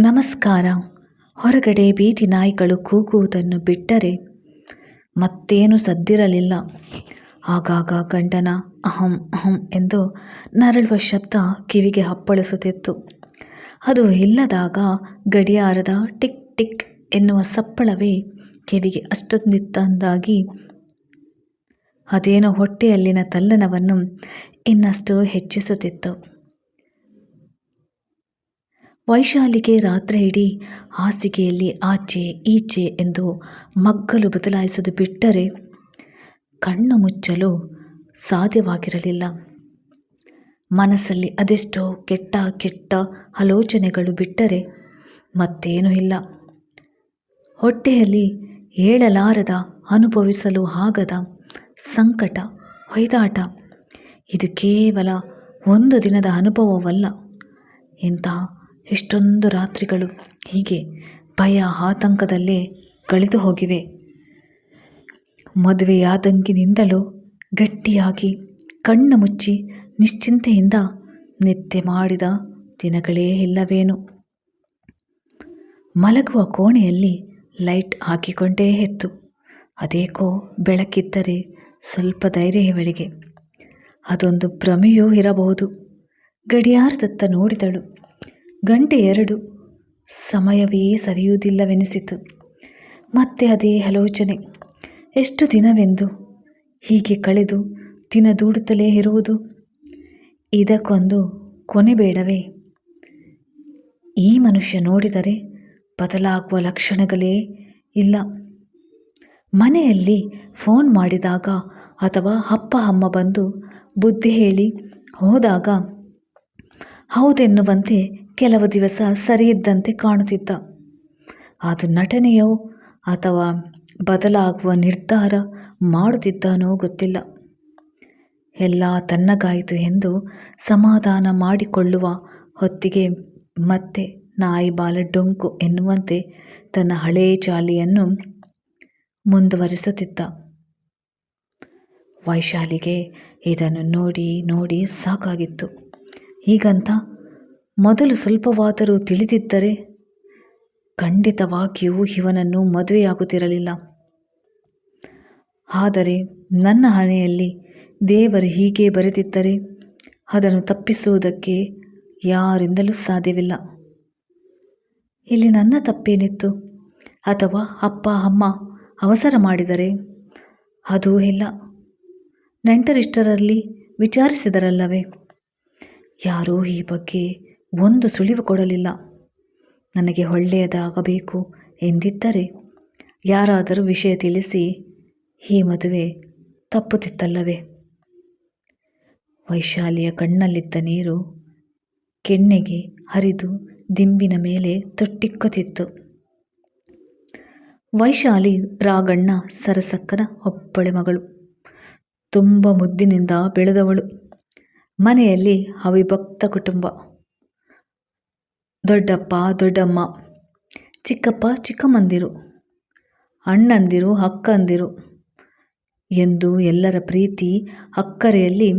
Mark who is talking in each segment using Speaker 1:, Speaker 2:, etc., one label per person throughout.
Speaker 1: ನಮಸ್ಕಾರ. ಹೊರಗಡೆ ಬೀದಿ ನಾಯಿಗಳು ಕೂಗುವುದನ್ನು ಬಿಟ್ಟರೆ ಮತ್ತೇನು ಸದ್ದಿರಲಿಲ್ಲ. ಆಗಾಗ ಗಂಡನ ಅಹಂ ಅಹಂ ಎಂದು ನರಳುವ ಶಬ್ದ ಕಿವಿಗೆ ಹಪ್ಪಳಿಸುತ್ತಿತ್ತು. ಅದು ಇಲ್ಲದಾಗ ಗಡಿಯಾರದ ಟಿಕ್ ಟಿಕ್ ಎನ್ನುವ ಸಪ್ಪಳವೇ ಕಿವಿಗೆ ಅಷ್ಟೊಂದಿತ್ತಂದಾಗಿ ಅದೇನೋ ಹೊಟ್ಟೆಯಲ್ಲಿನ ತಲ್ಲಣವನ್ನು ಇನ್ನಷ್ಟು ಹೆಚ್ಚಿಸುತ್ತಿತ್ತು. ವೈಶಾಲಿಗೆ ರಾತ್ರಿ ಇಡೀ ಹಾಸಿಗೆಯಲ್ಲಿ ಆಚೆ ಈಚೆ ಎಂದು ಮಗ್ಗಲು ಬದಲಾಯಿಸಲು ಬಿಟ್ಟರೆ ಕಣ್ಣು ಮುಚ್ಚಲು ಸಾಧ್ಯವಾಗಿರಲಿಲ್ಲ. ಮನಸ್ಸಲ್ಲಿ ಅದೆಷ್ಟೋ ಕೆಟ್ಟ ಕೆಟ್ಟ ಆಲೋಚನೆಗಳು ಬಿಟ್ಟರೆ ಮತ್ತೇನೂ ಇಲ್ಲ. ಹೊಟ್ಟೆಯಲ್ಲಿ ಹೇಳಲಾರದ, ಅನುಭವಿಸಲು ಆಗದ ಸಂಕಟ, ಹೊಯ್ದಾಟ, ಇದು ಕೇವಲ ಒಂದು ದಿನದ ಅನುಭವವಲ್ಲ. ಇಂತಹ ಎಷ್ಟೊಂದು ರಾತ್ರಿಗಳು ಹೀಗೆ ಭಯ ಆತಂಕದಲ್ಲೇ ಕಳೆದು ಹೋಗಿವೆ. ಮದುವೆಯಾದಂಗಿನಿಂದಲೂ ಗಟ್ಟಿಯಾಗಿ ಕಣ್ಣು ಮುಚ್ಚಿ ನಿಶ್ಚಿಂತೆಯಿಂದ ನಿತ್ಯ ಮಾಡಿದ ದಿನಗಳೇ ಇಲ್ಲವೇನು. ಮಲಗುವ ಕೋಣೆಯಲ್ಲಿ ಲೈಟ್ ಹಾಕಿಕೊಂಡೇ ಎತ್ತು ಅದೇಕೋ ಬೆಳಕಿದ್ದರೆ ಸ್ವಲ್ಪ ಧೈರ್ಯ ಇವಳಿಗೆ. ಅದೊಂದು ಭ್ರಮೆಯೂ ಇರಬಹುದು. ಗಡಿಯಾರದತ್ತ ನೋಡಿದಳು. ಗಂಟೆ ಎರಡು. ಸಮಯವೇ ಸರಿಯುವುದಿಲ್ಲವೆನಿಸಿತು. ಮತ್ತೆ ಅದೇ ಆಲೋಚನೆ. ಎಷ್ಟು ದಿನವೆಂದು? ಹೀಗೆ ಕಳೆದು ದಿನ ದೂಡುತ್ತಲೇ ಇರುವುದು? ಇದಕ್ಕೊಂದು ಕೊನೆ ಬೇಡವೇ? ಈ ಮನುಷ್ಯ ನೋಡಿದರೆ ಬದಲಾಗುವ ಲಕ್ಷಣಗಳೇ ಇಲ್ಲ. ಮನೆಯಲ್ಲಿ ಫೋನ್ ಮಾಡಿದಾಗ ಅಥವಾ ಅಪ್ಪ, ಅಮ್ಮ ಬಂದು ಬುದ್ಧಿ ಹೇಳಿ ಹೋದಾಗ, ಹೌದೆನ್ನುವಂತೆ ಕೆಲವು ದಿವಸ ಸರಿಯಿದ್ದಂತೆ ಕಾಣುತ್ತಿದ್ದ. ಅದು ನಟನೆಯೋ ಅಥವಾ ಬದಲಾಗುವ ನಿರ್ಧಾರ ಮಾಡುತ್ತಿದ್ದಾನೋ ಗೊತ್ತಿಲ್ಲ. ಎಲ್ಲ ತನ್ನಗಾಯಿತು ಎಂದು ಸಮಾಧಾನ ಮಾಡಿಕೊಳ್ಳುವ ಹೊತ್ತಿಗೆ ಮತ್ತೆ ನಾಯಿ ಬಾಲ ಡೊಂಕು ಎನ್ನುವಂತೆ ತನ್ನ ಹಳೆಯ ಚಾಲಿಯನ್ನು ಮುಂದುವರಿಸುತ್ತಿದ್ದ. ವೈಶಾಲಿಗೆ ಇದನ್ನು ನೋಡಿ ನೋಡಿ ಸಾಕಾಗಿತ್ತು. ಹೀಗಂತ ಮೊದಲು ಸ್ವಲ್ಪವಾದರೂ ತಿಳಿದಿದ್ದರೆ ಖಂಡಿತವಾಗಿಯೂ ಇವನನ್ನು ಮದುವೆಯಾಗುತ್ತಿರಲಿಲ್ಲ. ಆದರೆ ನನ್ನ ಹಣೆಯಲ್ಲಿ ದೇವರು ಹೀಗೆ ಬರೆದಿದ್ದರೆ ಅದನ್ನು ತಪ್ಪಿಸುವುದಕ್ಕೆ ಯಾರಿಂದಲೂ ಸಾಧ್ಯವಿಲ್ಲ. ಇಲ್ಲಿ ನನ್ನ ತಪ್ಪೇನಿತ್ತು? ಅಥವಾ ಅಪ್ಪ, ಅಮ್ಮ ಅವಸರ ಮಾಡಿದರೆ? ಅದೂ ಇಲ್ಲ. ನೆಂಟರಿಷ್ಟರಲ್ಲಿ ವಿಚಾರಿಸಿದರಲ್ಲವೇ? ಯಾರೂ ಈ ಬಗ್ಗೆ ಒಂದು ಸುಳಿವು ಕೊಡಲಿಲ್ಲ. ನನಗೆ ಒಳ್ಳೆಯದಾಗಬೇಕು ಎಂದಿದ್ದರೆ ಯಾರಾದರೂ ವಿಷಯ ತಿಳಿಸಿ ಈ ಮದುವೆ ತಪ್ಪುತ್ತಿತ್ತಲ್ಲವೇ? ವೈಶಾಲಿಯ ಕಣ್ಣಲ್ಲಿದ್ದ ನೀರು ಕೆನ್ನೆಗೆ ಹರಿದು ದಿಂಬಿನ ಮೇಲೆ ತೊಟ್ಟಿಕ್ಕುತ್ತಿತ್ತು. ವೈಶಾಲಿ ರಾಗಣ್ಣ ಸರಸಕ್ಕನ ಒಬ್ಬಳೆ ಮಗಳು. ತುಂಬ ಮುದ್ದಿನಿಂದ ಬೆಳೆದವಳು. ಮನೆಯಲ್ಲಿ ಅವಿಭಕ್ತ ಕುಟುಂಬ. ದೊಡ್ಡಪ್ಪ, ದೊಡ್ಡಮ್ಮ, ಚಿಕ್ಕಪ್ಪ, ಚಿಕ್ಕಮ್ಮಂದಿರು, ಅಣ್ಣಂದಿರು, ಅಕ್ಕಂದಿರು ಎಂದು ಎಲ್ಲರ ಪ್ರೀತಿ ಅಕ್ಕರೆಯಲ್ಲಿ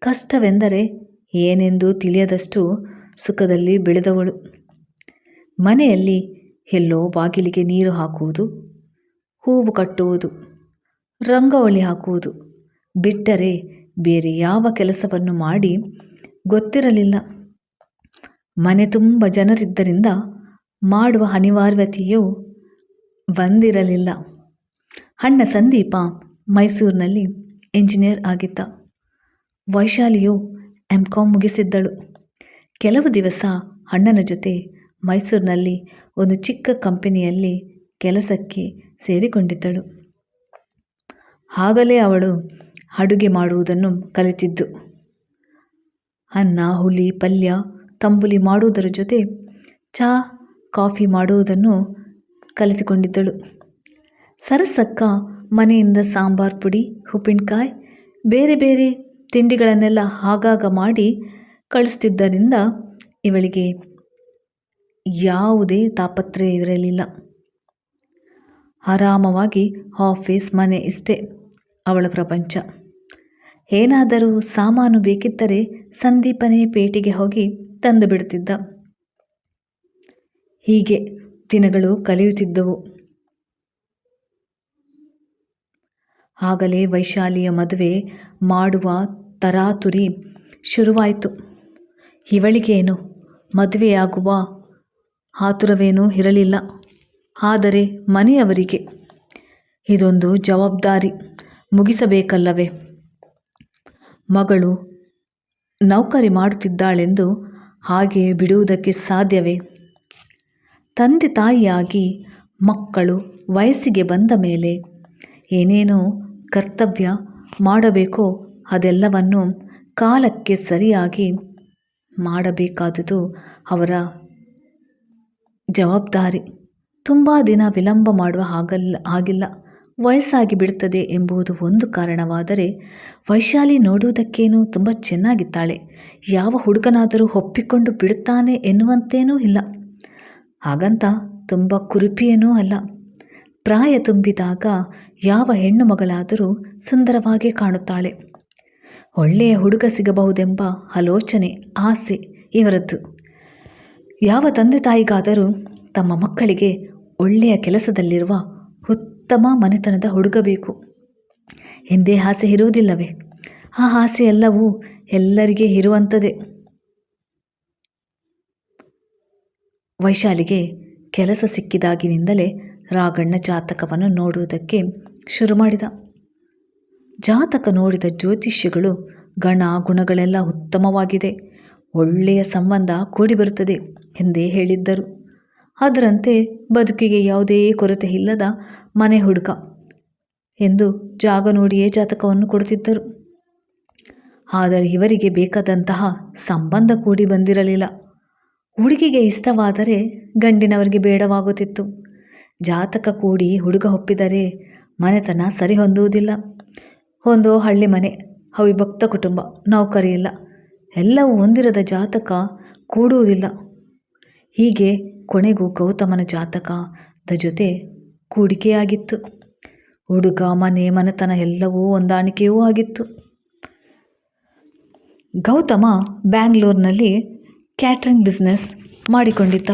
Speaker 1: ಕಷ್ಟವೆಂದರೆ ಏನೆಂದು ತಿಳಿಯದಷ್ಟು ಸುಖದಲ್ಲಿ ಬೆಳೆದವಳು. ಮನೆಯಲ್ಲಿ ಎಲ್ಲೋ ಬಾಗಿಲಿಗೆ ನೀರು ಹಾಕುವುದು, ಹೂವು ಕಟ್ಟುವುದು ರಂಗವಳಿ ಹಾಕುವುದು ಬಿಟ್ಟರೆ ಬೇರೆ ಯಾವ ಕೆಲಸವನ್ನು ಮಾಡಿ ಗೊತ್ತಿರಲಿಲ್ಲ. ಮನೆ ತುಂಬ ಜನರಿದ್ದರಿಂದ ಮಾಡುವ ಅನಿವಾರ್ಯತೆಯು ಬಂದಿರಲಿಲ್ಲ. ಅಣ್ಣ ಸಂದೀಪ ಮೈಸೂರಿನಲ್ಲಿ ಇಂಜಿನಿಯರ್ ಆಗಿದ್ದ. ವೈಶಾಲಿಯು ಎಂ ಕಾಮ್ ಮುಗಿಸಿದ್ದಳು. ಕೆಲವು ದಿವಸ ಅಣ್ಣನ ಜೊತೆ ಮೈಸೂರಿನಲ್ಲಿ ಒಂದು ಚಿಕ್ಕ ಕಂಪನಿಯಲ್ಲಿ ಕೆಲಸಕ್ಕೆ ಸೇರಿಕೊಂಡಿದ್ದಳು. ಆಗಲೇ ಅವಳು ಅಡುಗೆ ಮಾಡುವುದನ್ನು ಕಲಿತಿದ್ದು. ಅನ್ನ ಹುಲಿ ಪಲ್ಯ ತಂಬುಲಿ ಮಾಡುವುದರ ಜೊತೆ ಚಹಾ ಕಾಫಿ ಮಾಡುವುದನ್ನು ಕಲಿತುಕೊಂಡಿದ್ದಳು. ಸರಸಕ್ಕ ಮನೆಯಿಂದ ಸಾಂಬಾರ್ ಪುಡಿ, ಉಪ್ಪಿನಕಾಯಿ, ಬೇರೆ ಬೇರೆ ತಿಂಡಿಗಳನ್ನೆಲ್ಲ ಆಗಾಗ ಮಾಡಿ ಕಳಿಸ್ತಿದ್ದರಿಂದ ಇವಳಿಗೆ ಯಾವುದೇ ತಾಪತ್ರಯವಿರಲಿಲ್ಲ ಆರಾಮವಾಗಿ ಆಫೀಸ್ ಮನೆ ಇಷ್ಟೇ ಅವಳ ಪ್ರಪಂಚ. ಏನಾದರೂ ಸಾಮಾನು ಬೇಕಿದ್ದರೆ ಸಂದೀಪನೇ ಪೇಟೆಗೆ ಹೋಗಿ ತಂದು ಬಿಡುತ್ತಿದ್ದ. ಹೀಗೆ ದಿನಗಳು ಕಲಿಯುತ್ತಿದ್ದವು. ಆಗಲೇ ವೈಶಾಲಿಯ ಮದುವೆ ಮಾಡುವ ತರಾತುರಿ ಶುರುವಾಯಿತು. ಇವಳಿಗೇನು ಮದುವೆಯಾಗುವ ಆತುರವೇನೂ ಇರಲಿಲ್ಲ. ಆದರೆ ಮನೆಯವರಿಗೆ ಇದೊಂದು ಜವಾಬ್ದಾರಿ ಮುಗಿಸಬೇಕಲ್ಲವೇ? ಮಗಳು ನೌಕರಿ ಮಾಡುತ್ತಿದ್ದಾಳೆಂದು ಹಾಗೆ ಬಿಡುವುದಕ್ಕೆ ಸಾಧ್ಯವೇ? ತಂದೆ ತಾಯಿಯಾಗಿ ಮಕ್ಕಳು ವಯಸ್ಸಿಗೆ ಬಂದ ಮೇಲೆ ಏನೇನೋ ಕರ್ತವ್ಯ ಮಾಡಬೇಕೋ ಅದೆಲ್ಲವನ್ನು ಕಾಲಕ್ಕೆ ಸರಿಯಾಗಿ ಮಾಡಬೇಕಾದುದು ಅವರ ಜವಾಬ್ದಾರಿ. ತುಂಬ ದಿನ ವಿಳಂಬ ಮಾಡುವ ಹಾಗಲ್ಲ, ಹಾಗಿಲ್ಲ. ವಯಸ್ಸಾಗಿ ಬಿಡುತ್ತದೆ ಎಂಬುದು ಒಂದು ಕಾರಣವಾದರೆ ವೈಶಾಲಿ ನೋಡುವುದಕ್ಕೇನೂ ತುಂಬ ಚೆನ್ನಾಗಿದ್ದಾಳೆ. ಯಾವ ಹುಡುಗನಾದರೂ ಒಪ್ಪಿಕೊಂಡು ಬಿಡುತ್ತಾನೆ ಎನ್ನುವಂತೇನೂ ಇಲ್ಲ. ಹಾಗಂತ ತುಂಬ ಕುರುಪಿಯೇನೂ ಅಲ್ಲ. ಪ್ರಾಯ ತುಂಬಿದಾಗ ಯಾವ ಹೆಣ್ಣು ಮಗಳಾದರೂ ಸುಂದರವಾಗಿ ಕಾಣುತ್ತಾಳೆ. ಒಳ್ಳೆಯ ಹುಡುಗ ಸಿಗಬಹುದೆಂಬ ಆಲೋಚನೆ, ಆಸೆ ಇವರದ್ದು. ಯಾವ ತಂದೆ ತಾಯಿಗಾದರೂ ತಮ್ಮ ಮಕ್ಕಳಿಗೆ ಒಳ್ಳೆಯ ಕೆಲಸದಲ್ಲಿರುವ ಉತ್ತಮ ಮನೆತನದ ಹುಡುಗ ಬೇಕು. ಎಂದೇ ಆಸೆ ಇರುವುದಿಲ್ಲವೇ? ಆ ಆಸೆ ಎಲ್ಲವೂ ಎಲ್ಲರಿಗೆ ಇರುವಂಥದ್ದೇ ವೈಶಾಲಿಗೆ ಕೆಲಸ ಸಿಕ್ಕಿದಾಗಿನಿಂದಲೇ ರಾಗಣ್ಣ ಜಾತಕವನ್ನು ನೋಡುವುದಕ್ಕೆ ಶುರು ಮಾಡಿದ. ಜಾತಕ ನೋಡಿದ ಜ್ಯೋತಿಷ್ಯಗಳು, ಗಣ ಗುಣಗಳೆಲ್ಲ ಉತ್ತಮವಾಗಿದೆ. ಒಳ್ಳೆಯ ಸಂಬಂಧ ಕೂಡಿಬರುತ್ತದೆ ಎಂದೇ ಹೇಳಿದ್ದರು. ಅದರಂತೆ ಬದುಕಿಗೆ ಯಾವುದೇ ಕೊರತೆ ಇಲ್ಲದ ಮನೆ ಹುಡುಗ ಎಂದು ಜಾಗ ನೋಡಿಯೇ ಜಾತಕವನ್ನು ಕೊಡುತ್ತಿದ್ದರು. ಆದರೆ ಇವರಿಗೆ ಬೇಕಾದಂತಹ ಸಂಬಂಧ ಕೂಡಿ ಬಂದಿರಲಿಲ್ಲ. ಹುಡುಗಿಗೆ ಇಷ್ಟವಾದರೆ ಗಂಡಿನವರಿಗೆ ಬೇಡವಾಗುತ್ತಿತ್ತು. ಜಾತಕ ಕೂಡಿ ಹುಡುಗ ಒಪ್ಪಿದರೆ ಮನೆತನ ಸರಿ ಹೊಂದುವುದಿಲ್ಲ ಒಂದು ಹಳ್ಳಿ ಮನೆ, ಅವಿಭಕ್ತ ಕುಟುಂಬ ನೌಕರಿ ಇಲ್ಲ ಎಲ್ಲವೂ ಹೊಂದಿರದ ಜಾತಕ ಕೂಡುವುದಿಲ್ಲ. ಹೀಗೆ ಕೊನೆಗೂ ಗೌತಮನ ಜಾತಕದ ಜೊತೆ ಕೂಡಿಕೆಯಾಗಿತ್ತು. ಹುಡುಗ, ಮನೆ, ಮನೆತನ ಎಲ್ಲವೂ ಹೊಂದಾಣಿಕೆಯೂ ಆಗಿತ್ತು. ಗೌತಮ ಬ್ಯಾಂಗ್ಳೂರ್ನಲ್ಲಿ ಕ್ಯಾಟ್ರಿಂಗ್ ಬಿಸ್ನೆಸ್ ಮಾಡಿಕೊಂಡಿದ್ದ.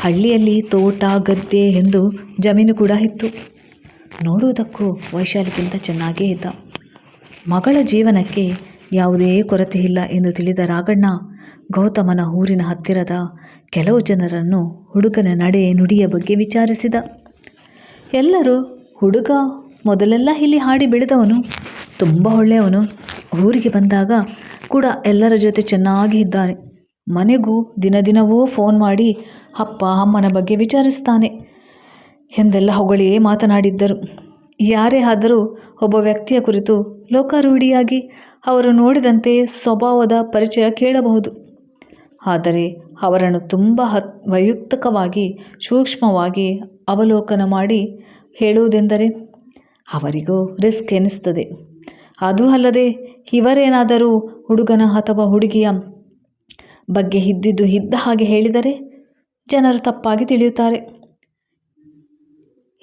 Speaker 1: ಹಳ್ಳಿಯಲ್ಲಿ ತೋಟ, ಗದ್ದೆ ಎಂದು ಜಮೀನು ಕೂಡ ಇತ್ತು. ನೋಡುವುದಕ್ಕೂ ವೈಶಾಲಿಗಿಂತ ಚೆನ್ನಾಗೇ ಇದ್ದ. ಮಗಳ ಜೀವನಕ್ಕೆ ಯಾವುದೇ ಕೊರತೆ ಇಲ್ಲ ಎಂದು ತಿಳಿದ ರಾಗಣ್ಣ, ಗೌತಮನ ಊರಿನ ಹತ್ತಿರದ ಕೆಲವು ಜನರನ್ನು ಹುಡುಗನ ನಡೆ ನುಡಿಯ ಬಗ್ಗೆ ವಿಚಾರಿಸಿದ. ಎಲ್ಲರೂ, ಹುಡುಗ ಮೊದಲೆಲ್ಲ ಇಲ್ಲಿ ಹಾಡಿ ಬೆಳೆದವನು, ತುಂಬ ಒಳ್ಳೆಯವನು. ಊರಿಗೆ ಬಂದಾಗ ಕೂಡ ಎಲ್ಲರ ಜೊತೆ ಚೆನ್ನಾಗಿ ಇದ್ದಾನೆ. ಮನೆಗೂ ದಿನ ದಿನವೂ ಫೋನ್ ಮಾಡಿ ಅಪ್ಪ, ಅಮ್ಮನ ಬಗ್ಗೆ ವಿಚಾರಿಸ್ತಾನೆ. ಎಂದೆಲ್ಲ ಹೊಗಳೇ ಮಾತನಾಡಿದ್ದರು. ಯಾರೇ ಆದರೂ ಒಬ್ಬ ವ್ಯಕ್ತಿಯ ಕುರಿತು ಲೋಕಾರೂಢಿಯಾಗಿ ಅವರು ನೋಡಿದಂತೆ ಸ್ವಭಾವದ ಪರಿಚಯ ಕೇಳಬಹುದು. ಆದರೆ ಅವರನ್ನು ತುಂಬ ಹತ್, ವೈಯಕ್ತಿಕವಾಗಿ, ಸೂಕ್ಷ್ಮವಾಗಿ ಅವಲೋಕನ ಮಾಡಿ ಹೇಳುವುದೆಂದರೆ, ಅವರಿಗೂ ರಿಸ್ಕ್ ಎನಿಸ್ತದೆ. ಅದೂ ಅಲ್ಲದೆ, ಇವರೇನಾದರೂ ಹುಡುಗನ ಅಥವಾ ಹುಡುಗಿಯ ಬಗ್ಗೆ ಇದ್ದಿದ್ದು ಇದ್ದ ಹಾಗೆ ಹೇಳಿದರೆ, ಜನರು ತಪ್ಪಾಗಿ ತಿಳಿಯುತ್ತಾರೆ.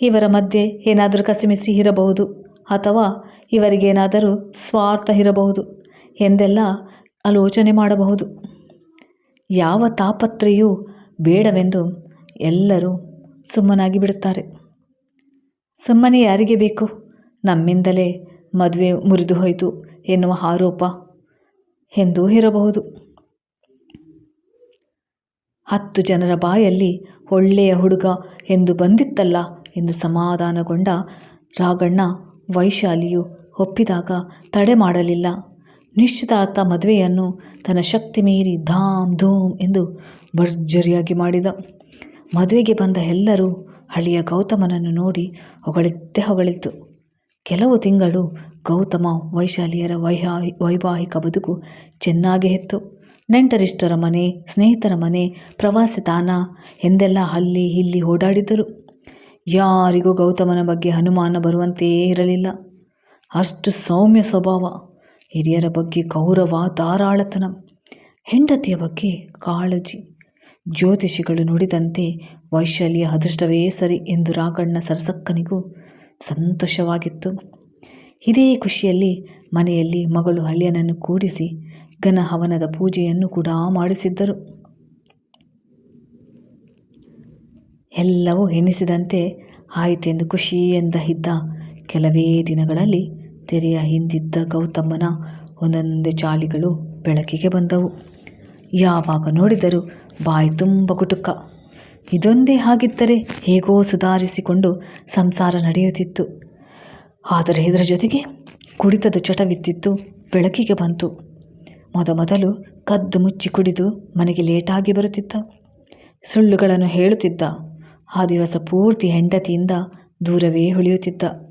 Speaker 1: ಇವರ ಮಧ್ಯೆ ಏನಾದರೂ ಕಸಿಮಿಸಿ ಇರಬಹುದು, ಅಥವಾ ಇವರಿಗೇನಾದರೂ ಸ್ವಾರ್ಥ ಇರಬಹುದು ಎಂದೆಲ್ಲ ಆಲೋಚನೆ ಮಾಡಬಹುದು. ಯಾವ ತಾಪತ್ರೆಯೂ ಬೇಡವೆಂದು ಎಲ್ಲರೂ ಸುಮ್ಮನಾಗಿ ಬಿಡುತ್ತಾರೆ. ಸುಮ್ಮನೆ ಯಾರಿಗೆ ಬೇಕು? ನಮ್ಮಿಂದಲೇ ಮದುವೆ ಮುರಿದು ಹೋಯಿತು ಎನ್ನುವ ಆರೋಪ ಎಂದೂ ಇರಬಹುದು. ಹತ್ತು ಜನರ ಬಾಯಲ್ಲಿ ಒಳ್ಳೆಯ ಹುಡುಗ ಎಂದು ಬಂದಿತ್ತಲ್ಲ ಎಂದು ಸಮಾಧಾನಗೊಂಡ ರಾಗಣ್ಣ ವೈಶಾಲಿಯು ಒಪ್ಪಿದಾಗ ತಡೆ ಮಾಡಲಿಲ್ಲ. ನಿಶ್ಚಿತಾರ್ಥ ಮದುವೆಯನ್ನು ತನ್ನ ಶಕ್ತಿ ಮೀರಿ ಧಾಮ್ ಧೂಮ್ ಎಂದು ಭರ್ಜರಿಯಾಗಿ ಮಾಡಿದ. ಮದುವೆಗೆ ಬಂದ ಎಲ್ಲರೂ ಹಳಿಯ ಗೌತಮನನ್ನು ನೋಡಿ ಹೊಗಳಿದ್ದೇ ಹೊಗಳಿತು ಕೆಲವು ತಿಂಗಳು ಗೌತಮ ವೈಶಾಲಿಯರ ವೈಹಾ, ವೈವಾಹಿಕ ಬದುಕು ಚೆನ್ನಾಗಿ ಹೆತ್ತು ನೆಂಟರಿಷ್ಟರ ಮನೆ, ಸ್ನೇಹಿತರ ಮನೆ, ಪ್ರವಾಸಿ ತಾಣ ಎಂದೆಲ್ಲ ಅಲ್ಲಿ ಇಲ್ಲಿ ಓಡಾಡಿದರು ಯಾರಿಗೂ ಗೌತಮನ ಬಗ್ಗೆ ಅನುಮಾನ ಬರುವಂತೆಯೇ ಇರಲಿಲ್ಲ. ಅಷ್ಟು ಸೌಮ್ಯ ಸ್ವಭಾವ. ಹಿರಿಯರ ಬಗ್ಗೆ ಗೌರವ, ಧಾರಾಳತನ, ಹೆಂಡತಿಯ ಬಗ್ಗೆ ಕಾಳಜಿ. ಜ್ಯೋತಿಷಿಗಳು ನುಡಿದಂತೆ ವೈಶಾಲಿಯ ಅದೃಷ್ಟವೇ ಸರಿ ಎಂದು ರಾಘಣ್ಣ ಸರಸಕ್ಕನಿಗೂ ಸಂತೋಷವಾಗಿತ್ತು. ಇದೇ ಖುಷಿಯಲ್ಲಿ ಮನೆಯಲ್ಲಿ ಮಗಳು ಹಳ್ಳಿಯನನ್ನು ಕೂಡಿಸಿ ಘನ ಹವನದ ಪೂಜೆಯನ್ನು ಕೂಡ ಮಾಡಿಸಿದ್ದರು. ಎಲ್ಲವೂ ಎನಿಸಿದಂತೆ ಆಯಿತೆಂದು ಖುಷಿಯಿಂದ ಇದ್ದ ಕೆಲವೇ ದಿನಗಳಲ್ಲಿ ತೆರೆಯ ಹಿಂದಿದ್ದ ಗೌತಮನ ಒಂದೊಂದೇ ಚಾಳಿಗಳು ಬೆಳಕಿಗೆ ಬಂದವು. ಯಾವಾಗ ನೋಡಿದರೂ ಬಾಯಿ ತುಂಬ ಗುಟುಕ ಇದೊಂದೇ ಹಾಗಿದ್ದರೆ ಹೇಗೋ ಸುಧಾರಿಸಿಕೊಂಡು ಸಂಸಾರ ನಡೆಯುತ್ತಿತ್ತು. ಆದರೆ ಇದರ ಜೊತೆಗೆ ಕುಡಿತದ ಚಟವಿತ್ತಿತ್ತು ಬೆಳಕಿಗೆ ಬಂತು. ಮೊದಮೊದಲು ಕದ್ದು ಮುಚ್ಚಿ ಕುಡಿದು ಮನೆಗೆ ಲೇಟಾಗಿ ಬರುತ್ತಿದ್ದ. ಸುಳ್ಳುಗಳನ್ನು ಹೇಳುತ್ತಿದ್ದ. ಆ ದಿವಸ ಪೂರ್ತಿ ಹೆಂಡತಿಯಿಂದ ದೂರವೇ ಉಳಿಯುತ್ತಿದ್ದ.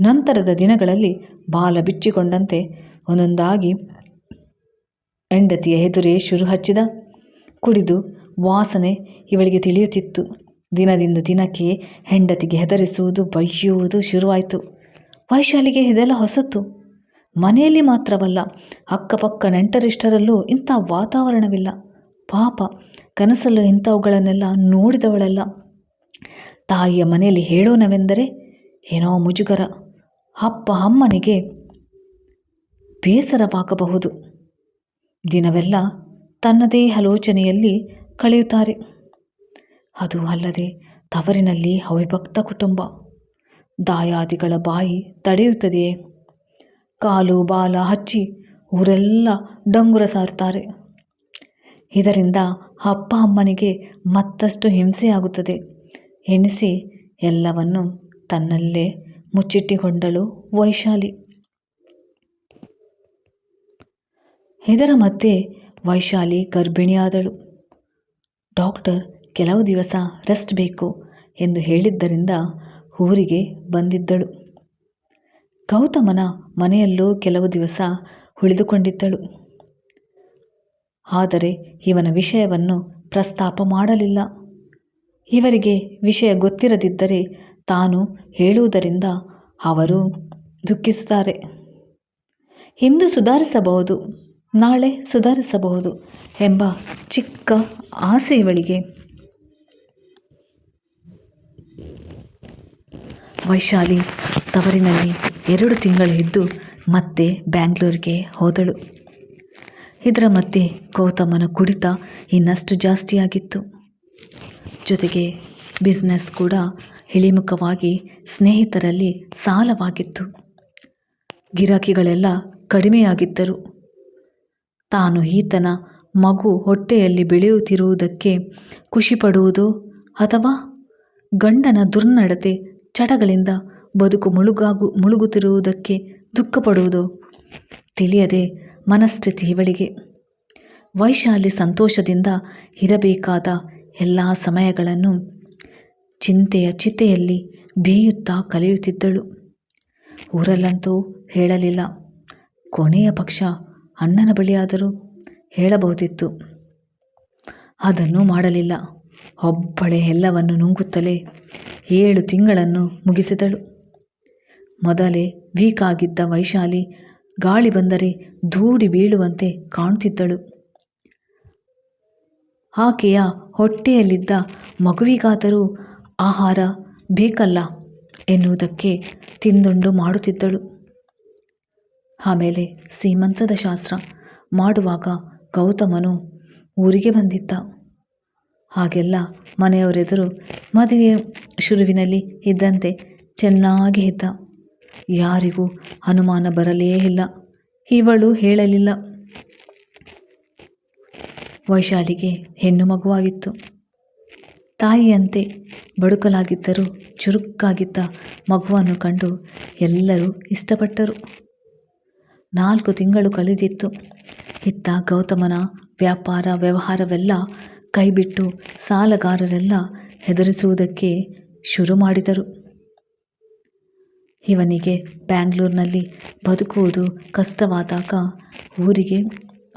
Speaker 1: ನಂತರದ ದಿನಗಳಲ್ಲಿ ಬಾಲ ಬಿಚ್ಚಿಕೊಂಡಂತೆ ಒಂದೊಂದಾಗಿ ಹೆಂಡತಿಯ ಎದುರೇ ಶುರು ಹಚ್ಚಿದ. ಕುಡಿದು ವಾಸನೆ ಇವಳಿಗೆ ತಿಳಿಯುತ್ತಿತ್ತು. ದಿನದಿಂದ ದಿನಕ್ಕೆ ಹೆಂಡತಿಗೆ ಹೆದರಿಸುವುದು ಬೈಯುವುದು ಶುರುವಾಯಿತು. ವೈಶಾಲಿಗೆ ಇದೆಲ್ಲ ಹೊಸತು ಮನೆಯಲ್ಲಿ ಮಾತ್ರವಲ್ಲ, ಅಕ್ಕಪಕ್ಕ ನೆಂಟರಿಷ್ಟರಲ್ಲೂ ಇಂಥ ವಾತಾವರಣವಿಲ್ಲ. ಪಾಪ, ಕನಸಲ್ಲೂ ಇಂಥವುಗಳನ್ನೆಲ್ಲ ನೋಡಿದವಳಲ್ಲ. ತಾಯಿಯ ಮನೆಯಲ್ಲಿ ಹೇಳೋಣವೆಂದರೆ ಏನೋ ಮುಜುಗರ. ಅಪ್ಪ ಅಮ್ಮನಿಗೆ ಬೇಸರವಾಗಬಹುದು. ದಿನವೆಲ್ಲ ತನ್ನದೇ ಆಲೋಚನೆಯಲ್ಲಿ ಕಳೆಯುತ್ತಾರೆ. ಅದು ಅಲ್ಲದೆ ತವರಿನಲ್ಲಿ ಅವಿಭಕ್ತ ಕುಟುಂಬ, ದಾಯಾದಿಗಳ ಬಾಯಿ ತಡೆಯುತ್ತದೆಯೇ ಕಾಲು ಬಾಲ ಹಚ್ಚಿ ಊರೆಲ್ಲ ಡಂಗುರ ಸಾರುತ್ತಾರೆ. ಇದರಿಂದ ಅಪ್ಪ ಅಮ್ಮನಿಗೆ ಮತ್ತಷ್ಟು ಹಿಂಸೆಯಾಗುತ್ತದೆ. ಎನಿಸಿ ಎಲ್ಲವನ್ನು ತನ್ನಲ್ಲೇ ಮುಚ್ಚಿಟ್ಟುಕೊಂಡಳು ವೈಶಾಲಿ. ಇದರ ಮಧ್ಯೆ ವೈಶಾಲಿ ಗರ್ಭಿಣಿಯಾದಳು. ಡಾಕ್ಟರ್, ಕೆಲವು ದಿವಸ ರೆಸ್ಟ್ ಬೇಕು ಎಂದು ಹೇಳಿದ್ದರಿಂದ ಊರಿಗೆ ಬಂದಿದ್ದಳು. ಗೌತಮನ ಮನೆಯಲ್ಲೂ ಕೆಲವು ದಿವಸ ಉಳಿದುಕೊಂಡಿದ್ದಳು. ಆದರೆ ಇವನ ವಿಷಯವನ್ನು ಪ್ರಸ್ತಾಪ ಮಾಡಲಿಲ್ಲ. ಇವರಿಗೆ ವಿಷಯ ಗೊತ್ತಿರದಿದ್ದರೆ ತಾನು ಹೇಳುವುದರಿಂದ ಅವರು ದುಃಖಿಸುತ್ತಾರೆ. ಇಂದು ಸುಧಾರಿಸಬಹುದು, ನಾಳೆ ಸುಧಾರಿಸಬಹುದು ಎಂಬ ಚಿಕ್ಕ ಆಸೆ ಇವಳಿಗೆ ವೈಶಾಲಿ ತವರಿನಲ್ಲಿ ಎರಡು ತಿಂಗಳು ಇದ್ದು ಮತ್ತೆ ಬ್ಯಾಂಗ್ಳೂರಿಗೆ ಹೋದಳು. ಇದರ ಮಧ್ಯೆ ಗೌತಮನ ಕುಡಿತ ಇನ್ನಷ್ಟು ಜಾಸ್ತಿಯಾಗಿತ್ತು. ಜೊತೆಗೆ ಬಿಸ್ನೆಸ್ ಕೂಡ ಇಳಿಮುಖವಾಗಿ ಸ್ನೇಹಿತರಲ್ಲಿ ಸಾಲವಾಗಿತ್ತು. ಗಿರಾಕಿಗಳೆಲ್ಲ ಕಡಿಮೆಯಾಗಿದ್ದರು. ತಾನು ಈತನ ಮಗು ಹೊಟ್ಟೆಯಲ್ಲಿ ಬೆಳೆಯುತ್ತಿರುವುದಕ್ಕೆ ಖುಷಿಪಡುವುದೋ ಅಥವಾ ಗಂಡನ ದುರ್ನಡತೆ ಚಟಗಳಿಂದ ಬದುಕು ಮುಳುಗಾಗು, ಮುಳುಗುತ್ತಿರುವುದಕ್ಕೆ ದುಃಖಪಡುವುದೋ ತಿಳಿಯದೆ ಮನಸ್ಥಿತಿ ಇವಳಿಗೆ. ವೈಶಾಲಿ ಸಂತೋಷದಿಂದ ಇರಬೇಕಾದ ಎಲ್ಲ ಸಮಯಗಳನ್ನು ಚಿಂತೆಯ ಚಿತೆಯಲ್ಲಿ ಬೇಯುತ್ತಾ ಕಲಿಯುತ್ತಿದ್ದಳು. ಊರಲ್ಲಂತೂ ಹೇಳಲಿಲ್ಲ. ಕೊನೆಯ ಪಕ್ಷ ಅಣ್ಣನ ಬಳಿಯಾದರೂ ಹೇಳಬಹುದಿತ್ತು. ಅದನ್ನು ಮಾಡಲಿಲ್ಲ. ಒಬ್ಬಳೇ ಎಲ್ಲವನ್ನು ನುಂಗುತ್ತಲೇ ಏಳು ತಿಂಗಳನ್ನು ಮುಗಿಸಿದಳು. ಮೊದಲೇ ವೀಕ್ ಆಗಿದ್ದ ವೈಶಾಲಿ ಗಾಳಿ ಬಂದರೆ ಧೂಡಿ ಬೀಳುವಂತೆ ಕಾಣುತ್ತಿದ್ದಳು. ಆಕೆಯ ಹೊಟ್ಟೆಯಲ್ಲಿದ್ದ ಮಗುವಿಗಾದರೂ ಆಹಾರ ಬೇಕಲ್ಲ ಎನ್ನುವುದಕ್ಕೆ ತಿಂದುಂಡು ಮಾಡುತ್ತಿದ್ದಳು. ಆಮೇಲೆ ಸೀಮಂತದ ಶಾಸ್ತ್ರ ಮಾಡುವಾಗ ಗೌತಮನು ಊರಿಗೆ ಬಂದಿದ್ದ. ಹಾಗೆಲ್ಲ ಮನೆಯವರೆದುರು ಮದುವೆ ಶುರುವಿನಲ್ಲಿ ಇದ್ದಂತೆ ಚೆನ್ನಾಗಿ ಇದ್ದ. ಯಾರಿಗೂ ಅನುಮಾನ ಬರಲೇ ಇಲ್ಲ. ಇವಳು ಹೇಳಲಿಲ್ಲ. ವೈಶಾಲಿಗೆ ಹೆಣ್ಣು ಮಗುವಾಗಿತ್ತು. ತಾಯಿಯಂತೆ ಬಡುಕಲಾಗಿದ್ದರೂ ಚುರುಕ್ಕಾಗಿದ್ದ ಮಗುವನ್ನು ಕಂಡು ಎಲ್ಲರೂ ಇಷ್ಟಪಟ್ಟರು. ನಾಲ್ಕು ತಿಂಗಳು ಕಳೆದಿತ್ತು. ಇತ್ತ ಗೌತಮನ ವ್ಯಾಪಾರ, ವ್ಯವಹಾರವೆಲ್ಲ ಕೈಬಿಟ್ಟು ಸಾಲಗಾರರೆಲ್ಲ ಹೆದರಿಸುವುದಕ್ಕೆ ಶುರು ಮಾಡಿದರು. ಇವನಿಗೆ ಬ್ಯಾಂಗ್ಳೂರಿನಲ್ಲಿ ಬದುಕುವುದು ಕಷ್ಟವಾದಾಗ ಊರಿಗೆ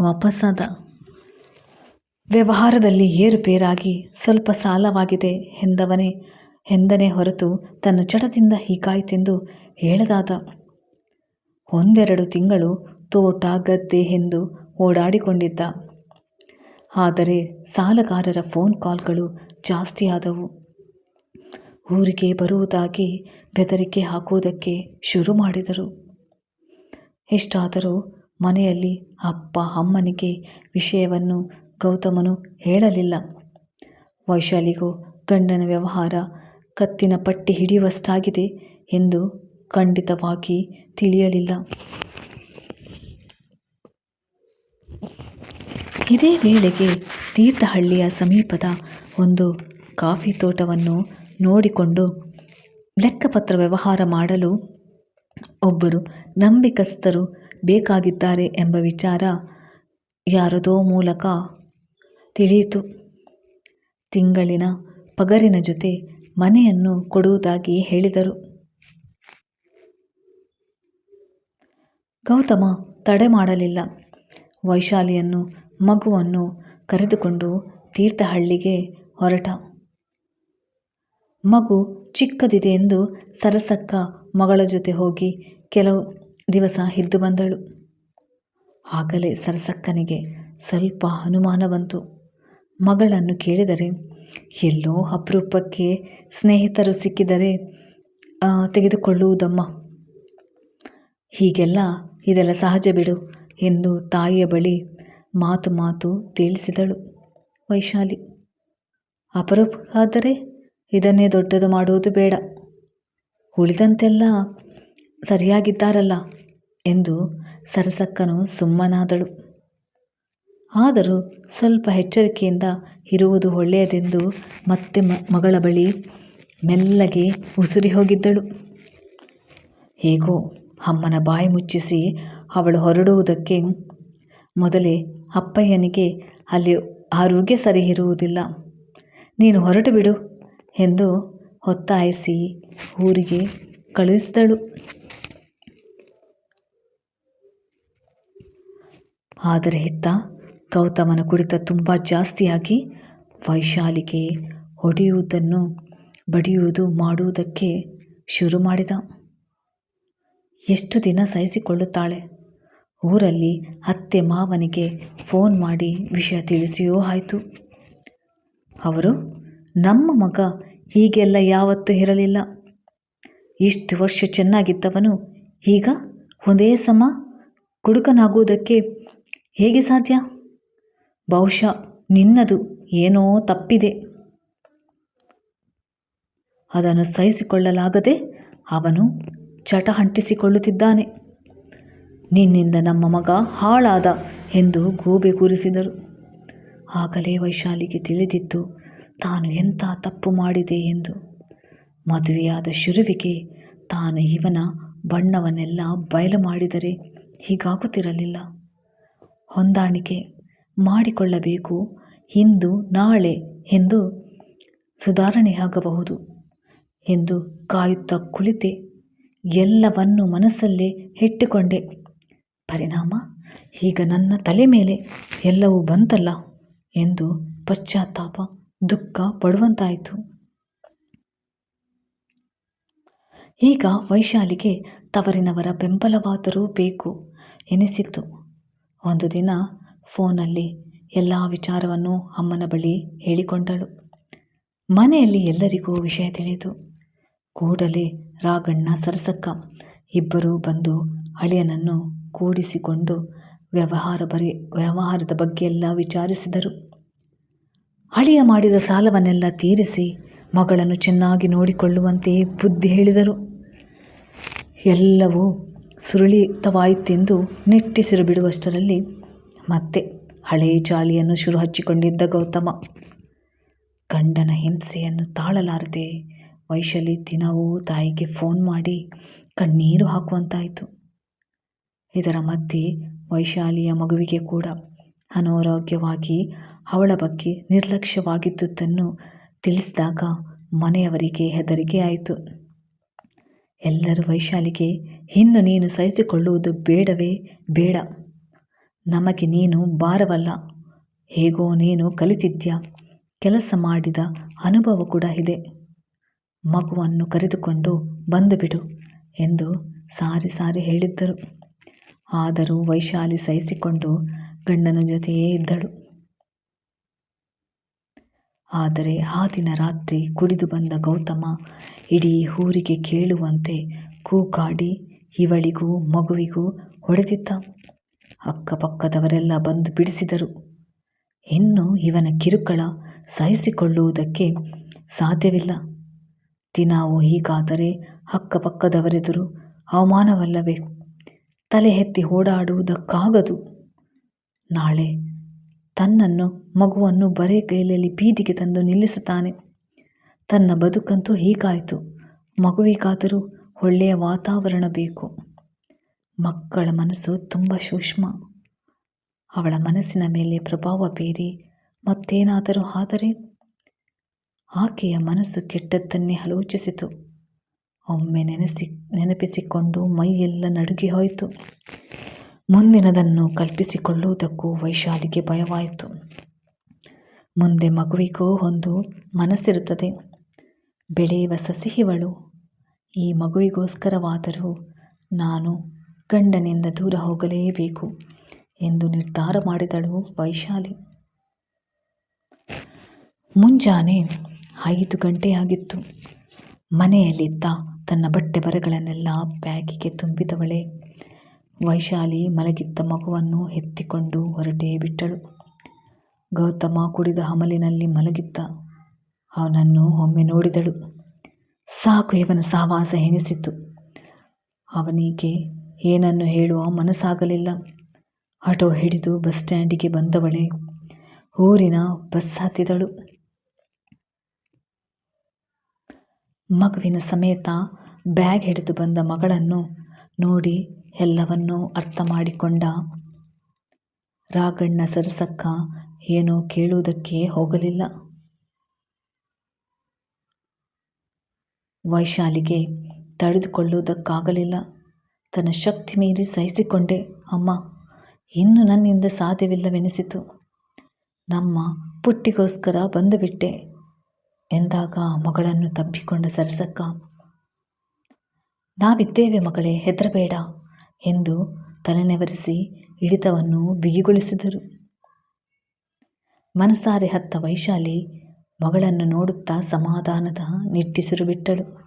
Speaker 1: ವಾಪಸ್ಸಾದ. ವ್ಯವಹಾರದಲ್ಲಿ ಏರುಪೇರಾಗಿ ಸ್ವಲ್ಪ ಸಾಲವಾಗಿದೆ ಎಂದವನೇ ಎಂದನೇ ಹೊರತು ತನ್ನ ಚಟದಿಂದ ಹೀಗಾಯಿತೆಂದು ಹೇಳದಾದ. ಒಂದೆರಡು ತಿಂಗಳು ತೋಟ, ಗದ್ದೆ ಎಂದು ಓಡಾಡಿಕೊಂಡಿದ್ದ. ಆದರೆ ಸಾಲಗಾರರ ಫೋನ್ ಕಾಲ್ಗಳು ಜಾಸ್ತಿಯಾದವು. ಊರಿಗೆ ಬರುವುದಾಗಿ ಬೆದರಿಕೆ ಹಾಕುವುದಕ್ಕೆ ಶುರು ಮಾಡಿದರು. ಇಷ್ಟಾದರೂ ಮನೆಯಲ್ಲಿ ಅಪ್ಪ, ಅಮ್ಮನಿಗೆ ವಿಷಯವನ್ನು ಗೌತಮನು ಹೇಳಲಿಲ್ಲ. ವೈಶಾಲಿಗೂ, ಗಂಡನ ವ್ಯವಹಾರ ಕತ್ತಿನ ಪಟ್ಟಿ ಹಿಡಿಯುವಷ್ಟಾಗಿದೆ ಎಂದು ಖಂಡಿತವಾಗಿ ತಿಳಿಯಲಿಲ್ಲ. ಇದೇ ವೇಳೆಗೆ ತೀರ್ಥಹಳ್ಳಿಯ ಸಮೀಪದ ಒಂದು ಕಾಫಿ ತೋಟವನ್ನು ನೋಡಿಕೊಂಡು ಲೆಕ್ಕಪತ್ರ ವ್ಯವಹಾರ ಮಾಡಲು ಒಬ್ಬರು ನಂಬಿಕಸ್ಥರು ಬೇಕಾಗಿದ್ದಾರೆ ಎಂಬ ವಿಚಾರ ಯಾರದೋ ಮೂಲಕ ತಿಳಿಯಿತು ತಿಂಗಳಿನ ಪಗರಿನ ಜೊತೆ ಮನೆಯನ್ನು ಕೊಡುವುದಾಗಿ ಹೇಳಿದರು. ಗೌತಮ ತಡೆ ಮಾಡಲಿಲ್ಲ ವೈಶಾಲಿಯನ್ನು, ಮಗುವನ್ನು ಕರೆದುಕೊಂಡು ತೀರ್ಥಹಳ್ಳಿಗೆ ಹೊರಟ. ಮಗು ಚಿಕ್ಕದಿದೆ ಎಂದು ಸರಸಕ್ಕ ಮಗಳ ಜೊತೆ ಹೋಗಿ ಕೆಲವು ದಿವಸ ಹಿದ್ದು ಬಂದಳು. ಆಗಲೇ ಸರಸಕ್ಕನಿಗೆ ಸ್ವಲ್ಪ ಅನುಮಾನ ಬಂತು. ಮಗಳನ್ನು ಕೇಳಿದರೆ, ಎಲ್ಲೋ ಅಪರೂಪಕ್ಕೆ ಸ್ನೇಹಿತರು ಸಿಕ್ಕಿದರೆ ತೆಗೆದುಕೊಳ್ಳುವುದಮ್ಮ? ಹೀಗೆಲ್ಲ ಇದೆಲ್ಲ ಸಹಜ ಬಿಡು ಎಂದು ತಾಯಿಯ ಬಳಿ ಮಾತು ಮಾತು ತಿಳಿಸಿದಳು ವೈಶಾಲಿ. ಅಪರೂಪಕ್ಕಾದರೆ ಇದನ್ನೇ ದೊಡ್ಡದು ಮಾಡುವುದು ಬೇಡ. ಉಳಿದಂತೆಲ್ಲ ಸರಿಯಾಗಿದ್ದಾರಲ್ಲ ಎಂದು ಸರಸಕ್ಕನು ಸುಮ್ಮನಾದಳು. ಆದರೂ ಸ್ವಲ್ಪ ಎಚ್ಚರಿಕೆಯಿಂದ ಇರುವುದು ಒಳ್ಳೆಯದೆಂದು ಮತ್ತೆ ಮಗಳ ಬಳಿ ಮೆಲ್ಲಗೆ ಉಸಿರಿ ಹೋಗಿದ್ದಳು. ಹೇಗೋ ಅಮ್ಮನ ಬಾಯಿ ಮುಚ್ಚಿಸಿ ಅವಳು ಹೊರಡುವುದಕ್ಕೆ ಮೊದಲೇ ಅಪ್ಪಯ್ಯನಿಗೆ ಅಲ್ಲಿ ಆರೋಗ್ಯ ಸರಿ ಇರುವುದಿಲ್ಲ. ನೀನು ಹೊರಟು ಬಿಡು ಎಂದು ಒತ್ತಾಯಿಸಿ ಊರಿಗೆ ಕಳುಹಿಸಿದಳು. ಆದರೆ ಇತ್ತ ಗೌತಮನ ಕುಡಿತ ತುಂಬ ಜಾಸ್ತಿಯಾಗಿ ವೈಶಾಲಿಗೆ ಹೊಡೆಯುವುದನ್ನು, ಬಡಿಯುವುದು, ಮಾಡುವುದಕ್ಕೆ ಶುರು ಮಾಡಿದ. ಎಷ್ಟು ದಿನ ಸಹಿಸಿಕೊಳ್ಳುತ್ತಾಳೆ? ಊರಲ್ಲಿ ಅತ್ತೆ ಮಾವನಿಗೆ ಫೋನ್ ಮಾಡಿ ವಿಷಯ ತಿಳಿಸಿಯೂ ಆಯಿತು. ಅವರು, ನಮ್ಮ ಮಗ ಹೀಗೆಲ್ಲ ಯಾವತ್ತೂ ಇರಲಿಲ್ಲ. ಇಷ್ಟು ವರ್ಷ ಚೆನ್ನಾಗಿದ್ದವನು ಈಗ ಒಂದೇ ಸಮ ಕುಡುಕನಾಗುವುದಕ್ಕೆ ಹೇಗೆ ಸಾಧ್ಯ? ಬಹುಶಃ ನಿನ್ನದು ಏನೋ ತಪ್ಪಿದೆ. ಅದನ್ನು ಸಹಿಸಿಕೊಳ್ಳಲಾಗದೆ ಅವನು ಚಟ ಅಂಟಿಸಿಕೊಳ್ಳುತ್ತಿದ್ದಾನೆ ನಿನ್ನಿಂದ ನಮ್ಮ ಮಗ ಹಾಳಾದ ಎಂದು ಗೂಬೆ ಕೂರಿಸಿದರು. ಆಗಲೇ ವೈಶಾಲಿಗೆ ತಿಳಿದಿತ್ತು, ತಾನು ಎಂಥ ತಪ್ಪು ಮಾಡಿದೆ ಎಂದು. ಮದುವೆಯಾದ ಶುರುವಿಗೆ ತಾನು ಇವನ ಬಣ್ಣವನ್ನೆಲ್ಲ ಬಯಲು ಮಾಡಿದರೆ ಹೀಗಾಗುತ್ತಿರಲಿಲ್ಲ. ಹೊಂದಾಣಿಕೆ ಮಾಡಿಕೊಳ್ಳಬೇಕು. ಇಂದು ನಾಳೆ ಎಂದು ಸುಧಾರಣೆಯಾಗಬಹುದು ಎಂದು ಕಾಯುತ್ತಾ ಕುಳಿತೆ. ಎಲ್ಲವನ್ನು ಮನಸ್ಸಲ್ಲೇ ಇಟ್ಟುಕೊಂಡೆ. ಪರಿಣಾಮ? ಈಗ ನನ್ನ ತಲೆ ಮೇಲೆ ಎಲ್ಲವೂ ಬಂತಲ್ಲ ಎಂದು ಪಶ್ಚಾತ್ತಾಪ, ದುಃಖ ಪಡುವಂತಾಯಿತು. ಈಗ ವೈಶಾಲಿಗೆ ತವರಿನವರ ಬೆಂಬಲವಾದರೂ ಬೇಕು ಎನಿಸಿತು. ಒಂದು ದಿನ ಫೋನಲ್ಲಿ ಎಲ್ಲ ವಿಚಾರವನ್ನು ಅಮ್ಮನ ಬಳಿ ಹೇಳಿಕೊಂಡಳು. ಮನೆಯಲ್ಲಿ ಎಲ್ಲರಿಗೂ ವಿಷಯ ತಿಳಿಯಿತು. ಕೂಡಲೇ ರಾಗಣ್ಣ ಸರಸಕ್ಕ ಇಬ್ಬರೂ ಬಂದು ಅಳಿಯನನ್ನು ಕೂಡಿಸಿಕೊಂಡು ವ್ಯವಹಾರ ಬರಿ, ವ್ಯವಹಾರದ ಬಗ್ಗೆ ಎಲ್ಲ ವಿಚಾರಿಸಿದರು. ಅಳಿಯ ಮಾಡಿದ ಸಾಲವನ್ನೆಲ್ಲ ತೀರಿಸಿ ಮಗಳನ್ನು ಚೆನ್ನಾಗಿ ನೋಡಿಕೊಳ್ಳುವಂತೆ ಬುದ್ಧಿ ಹೇಳಿದರು. ಎಲ್ಲವೂ ಸುರುಳಿತವಾಯಿತೆಂದು ನಿಟ್ಟಿಸಿರು ಬಿಡುವಷ್ಟರಲ್ಲಿ ಮತ್ತೆ ಹಳೆಯ ಚಾಳಿಯನ್ನು ಶುರು ಹಚ್ಚಿಕೊಂಡಿದ್ದ ಗೌತಮ. ಗಂಡನ ಹಿಂಸೆಯನ್ನು ತಾಳಲಾರದೆ ವೈಶಾಲಿ ದಿನವೂ ತಾಯಿಗೆ ಫೋನ್ ಮಾಡಿ ಕಣ್ಣೀರು ಹಾಕುವಂತಾಯಿತು. ಇದರ ಮಧ್ಯೆ ವೈಶಾಲಿಯ ಮಗುವಿಗೆ ಕೂಡ ಅನಾರೋಗ್ಯವಾಗಿ ಅವಳ ಬಗ್ಗೆ ನಿರ್ಲಕ್ಷ್ಯವಾಗಿದ್ದುದನ್ನು ತಿಳಿಸಿದಾಗ ಮನೆಯವರಿಗೆ ಹೆದರಿಕೆ ಆಯಿತು. ಎಲ್ಲರೂ ವೈಶಾಲಿಗೆ, ಇನ್ನು ನೀನು ಸಹಿಸಿಕೊಳ್ಳುವುದು ಬೇಡವೇ? ಬೇಡ. ನಮಗೆ ನೀನು ಭಾರವಲ್ಲ. ಹೇಗೋ ನೀನು ಕಲಿತಿದ್ಯಾ. ಕೆಲಸ ಮಾಡಿದ ಅನುಭವ ಕೂಡ ಇದೆ. ಮಗುವನ್ನು ಕರೆದುಕೊಂಡು ಬಂದುಬಿಡು ಎಂದು ಸಾರಿ ಸಾರಿ ಹೇಳಿದ್ದರು. ಆದರೂ ವೈಶಾಲಿ ಸಹಿಸಿಕೊಂಡು ಗಂಡನ ಜೊತೆಯೇ ಇದ್ದಳು. ಆದರೆ ಆ ದಿನ ರಾತ್ರಿ ಕುಡಿದು ಬಂದ ಗೌತಮ ಇಡೀ ಊರಿಗೆ ಕೇಳುವಂತೆ ಕೂಗಾಡಿ ಇವಳಿಗೂ ಮಗುವಿಗೂ ಹೊಡೆದಿದ್ದ. ಅಕ್ಕಪಕ್ಕದವರೆಲ್ಲ ಬಂದು ಬಿಡಿಸಿದರು. ಇನ್ನು ಇವನ ಕಿರುಕುಳ ಸಹಿಸಿಕೊಳ್ಳುವುದಕ್ಕೆ ಸಾಧ್ಯವಿಲ್ಲ. ದಿನಾವು ಹೀಗಾದರೆ ಅಕ್ಕಪಕ್ಕದವರೆದುರು ಅವಮಾನವಲ್ಲವೇ? ತಲೆ ಎತ್ತಿ ಓಡಾಡುವುದಕ್ಕಾಗದು. ನಾಳೆ ತನ್ನನ್ನು ಮಗುವನ್ನು ಬರೇ ಕೈಯಲ್ಲಿ ಬೀದಿಗೆ ತಂದು ನಿಲ್ಲಿಸುತ್ತಾನೆ. ತನ್ನ ಬದುಕಂತೂ ಹೀಗಾಯಿತು. ಮಗುವಿಗಾದರೂ ಒಳ್ಳೆಯ ವಾತಾವರಣ ಬೇಕು. ಮಕ್ಕಳ ಮನಸ್ಸು ತುಂಬ ಸೂಕ್ಷ್ಮ. ಅವಳ ಮನಸ್ಸಿನ ಮೇಲೆ ಪ್ರಭಾವ ಬೀರಿ ಮತ್ತೇನಾದರೂ ಆದರೆ ಆಕೆಯ ಮನಸ್ಸು ಕೆಟ್ಟದ್ದನ್ನೇ ಆಲೋಚಿಸಿತು. ಒಮ್ಮೆ ನೆನೆಸಿ, ನೆನಪಿಸಿಕೊಂಡು ಮೈಯೆಲ್ಲ ನಡುಗಿ ಹೋಯಿತು. ಮುಂದಿನದನ್ನು ಕಲ್ಪಿಸಿಕೊಳ್ಳುವುದಕ್ಕೂ ವೈಶಾಲಿಗೆ ಭಯವಾಯಿತು. ಮುಂದೆ ಮಗುವಿಗೂ ಒಂದು ಮನಸ್ಸಿರುತ್ತದೆ. ಬೆಳೆಯುವ ಸಸಿಹಿವಳು. ಈ ಮಗುವಿಗೋಸ್ಕರವಾದರೂ ನಾನು ಗಂಡನಿಂದ ದೂರ ಹೋಗಲೇಬೇಕು ಎಂದು ನಿರ್ಧಾರ ಮಾಡಿದಳು ವೈಶಾಲಿ. ಮುಂಜಾನೆ ಐದು ಗಂಟೆಯಾಗಿತ್ತು ಮನೆಯಲ್ಲಿದ್ದ ತನ್ನ ಬಟ್ಟೆ ಬರಗಳನ್ನೆಲ್ಲ ಬ್ಯಾಗಿಗೆ ತುಂಬಿದವಳೆ. ವೈಶಾಲಿ ಮಲಗಿದ್ದ ಮಗುವನ್ನು ಎತ್ತಿಕೊಂಡು ಹೊರಟೇ ಬಿಟ್ಟಳು. ಗೌತಮ ಕುಡಿದ ಹಮಲಿನಲ್ಲಿ ಮಲಗಿದ್ದ. ಅವನನ್ನು ಒಮ್ಮೆ ನೋಡಿದಳು. ಸಾಕು, ಇವನ ಸಹವಾಸ ಎನಿಸಿತು ಅವನಿಗೆ ಏನನ್ನು ಹೇಳುವ ಮನಸ್ಸಾಗಲಿಲ್ಲ. ಆಟೋ ಹಿಡಿದು ಬಸ್ ಸ್ಟ್ಯಾಂಡಿಗೆ ಬಂದವಳೆ. ಊರಿನ ಬಸ್ ಹತ್ತಿದಳು. ಮಗುವಿನ ಸಮೇತ ಬ್ಯಾಗ್ ಹಿಡಿದು ಬಂದ ಮಗಳನ್ನು ನೋಡಿ ಎಲ್ಲವನ್ನೂ ಅರ್ಥ ಮಾಡಿಕೊಂಡ. ರಾಗಣ್ಣ ಸರಸಕ್ಕ ಏನೋ ಕೇಳುವುದಕ್ಕೆ ಹೋಗಲಿಲ್ಲ. ವೈಶಾಲಿಗೆ ತಡೆದುಕೊಳ್ಳುವುದಕ್ಕಾಗಲಿಲ್ಲ. ತನ್ನ ಶಕ್ತಿ ಮೀರಿ ಸಹಿಸಿಕೊಂಡೆ. ಅಮ್ಮ, ಇನ್ನು ನನ್ನಿಂದ ಸಾಧ್ಯವಿಲ್ಲವೆನಿಸಿತು. ನಮ್ಮ ಪುಟ್ಟಿಗೋಸ್ಕರ ಬಂದುಬಿಟ್ಟೆ ಎಂದಾಗ ಮಗಳನ್ನು ತಬ್ಬಿಕೊಂಡ ಸರಸಕ್ಕ. ನಾವಿದ್ದೇವೆ ಮಗಳೇ, ಹೆದರಬೇಡ ಎಂದು ತಲೆನೆವರಿಸಿ ಹಿಡಿತವನ್ನು ಬಿಗಿಗೊಳಿಸಿದರು. ಮನಸಾರೆ ಹತ್ತ ವೈಶಾಲಿ ಮಗಳನ್ನು ನೋಡುತ್ತಾ ಸಮಾಧಾನದ ನಿಟ್ಟಿಸಿರು ಬಿಟ್ಟಳು